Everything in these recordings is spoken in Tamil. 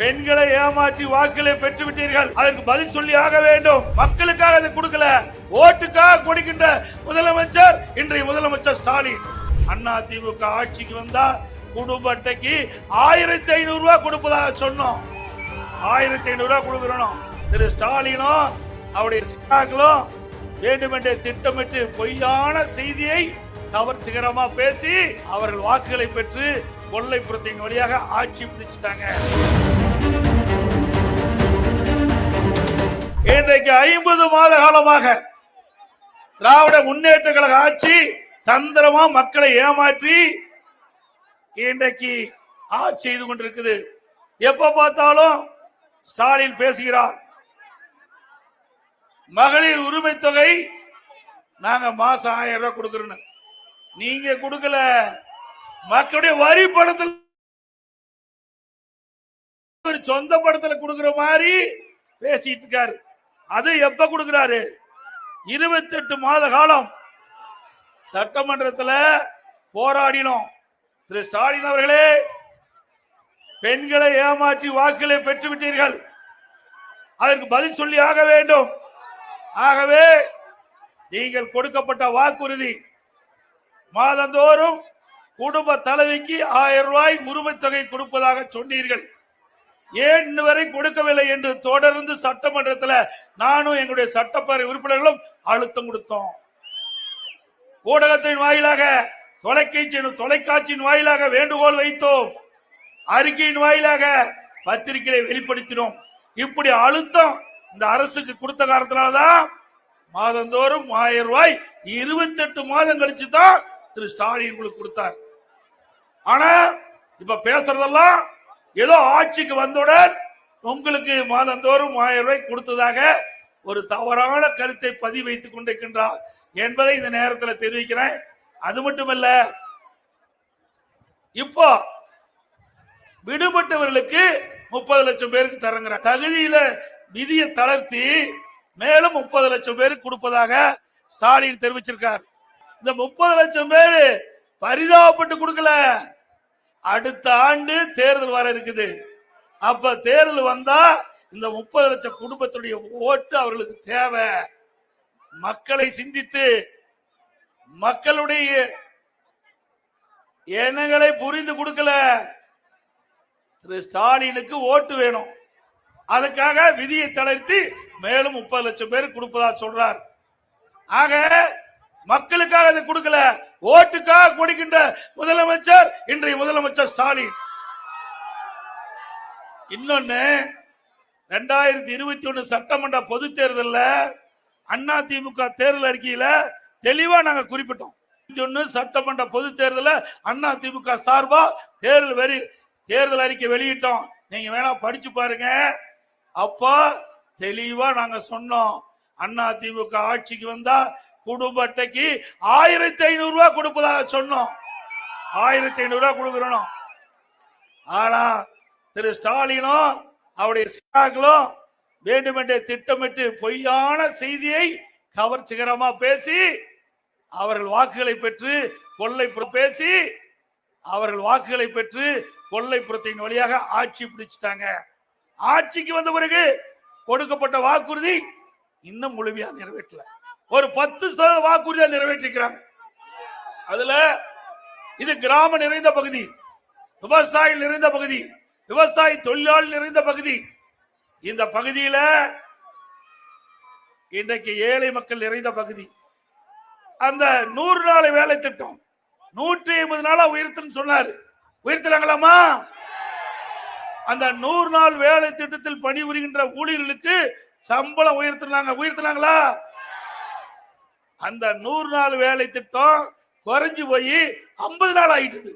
பெண்களை ஏமாற்றி வாக்குகளை பெற்று விட்டீர்கள் அதற்கு பதில் சொல்லி ஆக வேண்டும். மக்களுக்காக அதை கொடுக்கல. ஓட்டுக்காக கொடுக்கின்ற முதலமைச்சர் இன்றைய முதலமைச்சர் ஸ்டாலின். அண்ணா திமுக ஆட்சிக்கு வந்தா குடும்ப அட்டைக்கு ஆயிரத்தி ஐநூறு ரூபாய் கொடுப்பதாக சொன்னோம். ஆயிரத்தி ஐநூறு ரூபாய் கொடுக்கிறோம். திரு ஸ்டாலினும் அவருடைய சகாக்களும் வேண்டுமென்றே திட்டமிட்டு பொய்யான செய்தியை கவர்ச்சிகரமா பேசி அவர்கள் வாக்குகளை பெற்று கொள்ளைப்புறத்தின் வழியாக ஆட்சி பிடிச்சிட்டாங்க இன்றைக்கு ஐம்பது மாத காலமாக திராவிட முன்னேற்ற கழக ஆட்சி தந்திரமா மக்களை ஏமாற்றி இன்றைக்கு ஆட்சி செய்து கொண்டிருக்குது. எப்ப பார்த்தாலும் ஸ்டாலின் பேசுகிறார். மகளிர் உரிமை தொகை நாங்க மாசம் ஆயிரம் ரூபாய் கொடுக்கறோம் நீங்க கொடுக்கல. மக்களுடைய வரி படத்தில் ஒரு சொந்த படத்துல கொடுக்கிற மாதிரி பேசிட்டு இருக்காரு. அது எப்ப கொடுக்கிறாரு? இருபத்தி எட்டு மாத காலம் சட்டமன்றத்தில் போராடினோம். திரு ஸ்டாலின் அவர்களே பெண்களை ஏமாற்றி வாக்குகளை பெற்று விட்டீர்கள் அதற்கு பதில் சொல்லி ஆக வேண்டும். ஆகவே நீங்கள் கொடுக்கப்பட்ட வாக்குறுதி மாதந்தோறும் குடும்ப தலைவிக்கு ஆயிரம் ரூபாய் உரிமை தொகை கொடுப்பதாக சொன்னீர்கள். ஏன் இன்ன வரை கொடுக்கவில்லை என்று தொடர்ந்து சட்டமன்றத்தில் நானும் எங்களுடைய சட்டப்பேரவை உறுப்பினர்களும் அழுத்தம் கொடுத்தோம். ஊடகத்தின் வாயிலாக தொலைக்காட்சியின் தொலைக்காட்சியின் வாயிலாக வேண்டுகோள் வைத்தோம். அறிக்கையின் வாயிலாக பத்திரிகையை வெளிப்படுத்தினோம். இப்படி அழுத்தம் இந்த அரசுக்கு கொடுத்த காரணத்தினாலதான் மாதந்தோறும் ஆயிரம் ரூபாய் இருபத்தி எட்டு மாதம் கழிச்சு தான் திரு ஸ்டாலின் கொடுத்தார். ஆனா இப்ப பேசுறதெல்லாம் ஏதோ ஆட்சிக்கு வந்தவுடன் உங்களுக்கு மாதந்தோறும் ஆயிரம் ரூபாய் கொடுத்ததாக ஒரு தவறான கருத்தை பதிவு வைத்துக் கொண்டிருக்கின்றார் என்பதை இந்த நேரத்தில் தெரிவிக்கிறேன். அது மட்டுமல்ல இப்போ விடுபட்டவர்களுக்கு முப்பது லட்சம் பேருக்கு தரங்கிற தகுதியில விதியை தளர்த்தி மேலும் முப்பது லட்சம் பேருக்கு கொடுப்பதாக ஸ்டாலின் தெரிவிச்சிருக்கார். இந்த முப்பது லட்சம் பேரு பரிதாபப்பட்டு கொடுக்கல. அடுத்த ஆண்டு தேர்தல் வர இருக்குது. அப்ப தேர்தல் வந்தா இந்த முப்பது லட்சம் குடும்பத்துடைய ஓட்டு அவர்களுக்கு தேவை. மக்களை சிந்தித்து மக்களுடைய எண்ணங்களை புரிந்து கொடுக்கல. திரு ஸ்டாலினுக்கு ஓட்டு வேணும். அதுக்காக விதியை தளர்த்தி மேலும் முப்பது லட்சம் பேர் கொடுப்பதா சொல்றார். ஆக மக்களுக்காக அதை கொடுக்கல. ஓட்டுக்காக கொடுக்கின்ற முதலமைச்சர் இன்றைய முதலமைச்சர் ஸ்டாலின். இன்னொன்னு ரெண்டாயிரத்தி இருபத்தி ஒண்ணு சட்டமன்ற பொது தேர்தலில் அண்ணா திமுக தேர்தல் அறிக்கையில தெளிவா நாங்க குறிப்பிட்டோம். ஒண்ணு சட்டமன்ற பொது தேர்தல அண்ணா திமுக சார்பா தேர்தல் வரி தேர்தல் அறிக்கை வெளியிட்டோம். நீங்க வேணா படிச்சு பாருங்க. அப்போ தெளிவா நாங்க சொன்னோம். அண்ணா திமுக ஆட்சிக்கு வந்தா குடும்ப அட்டைக்கு ஆயிரத்தி ஐநூறு ரூபாய் கொடுப்பதாக சொன்னோம். ஆயிரத்தி ஐநூறு ரூபாய் கொடுக்கிறோம். ஆனா திரு ஸ்டாலினும் அவருடைய சகாக்களும் வேண்டுமென்றே திட்டமிட்டு பொய்யான செய்தியை கவர்ச்சிகரமா பேசி அவர்கள் வாக்குகளை பெற்று கொள்ளை பேசி அவர்கள் வாக்குகளை பெற்று கொள்ளைப்புறத்தின் வழியாக ஆட்சி பிடிச்சிட்டாங்க. ஆட்சிக்கு வந்த பிறகு கொடுக்கப்பட்ட வாக்குறுதி இன்னும் முழுமையா நிறைவேற்றல. ஒரு பத்து சதவீத வாக்குறுதியா நிறைவேற்றிக்கிறாங்க அதுல இது கிராம நிறைந்த பகுதி விவசாயி நிறைந்த பகுதி விவசாய தொழிலாளி நிறைந்த பகுதி. இந்த பகுதியில இன்றைக்கு ஏழை மக்கள் நிறைந்த பகுதி. அந்த நூறு நாள் வேலை திட்டம் நூற்றி ஐம்பது நாளா உயர்த்துன்னு சொன்னாரு. உயர்த்துறாங்களாமா அந்த நூறு நாள் வேலை திட்டத்தில் பணிபுரிகின்ற ஊழியர்களுக்கு சம்பளம் உயர்த்தினாங்க. உயர்த்தினாங்களா? அந்த நூறு நாள் வேலை திட்டம் குறைஞ்சு போய் ஐம்பது நாள் ஆயிட்டுது.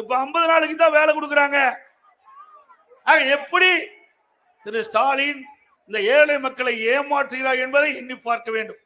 இப்ப ஐம்பது நாளுக்கு தான் வேலை கொடுக்குறாங்க. எப்படி திரு ஸ்டாலின் இந்த ஏழை மக்களை ஏமாற்றுகிறார் என்பதை எண்ணி பார்க்க வேண்டும்.